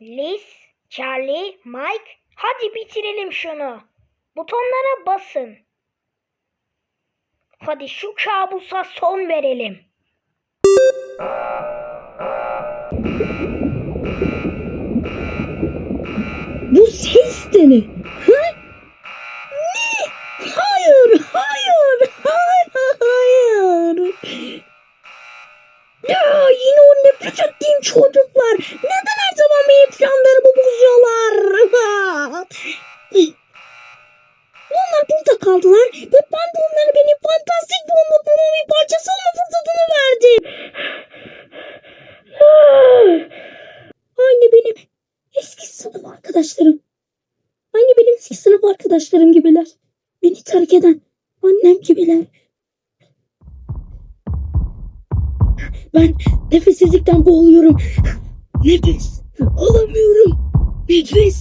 Liz, Charlie, Mike, hadi bitirelim şunu. Butonlara basın. Hadi şu kabusa son verelim. Bu ses de ne? Ha? Ne? Hayır, hayır, hayır, hayır. Ya yine o nefret ettiğim çocuklar. Neden kaldılar ve ben de onlara benim fantastik umutluğumun bir parçası olma fırsatını verdim. Aynı benim eski sınıf arkadaşlarım. Aynı benim eski sınıf arkadaşlarım gibiler. Beni terk eden annem gibiler. Ben nefessizlikten boğuluyorum. Nefes alamıyorum. Nefes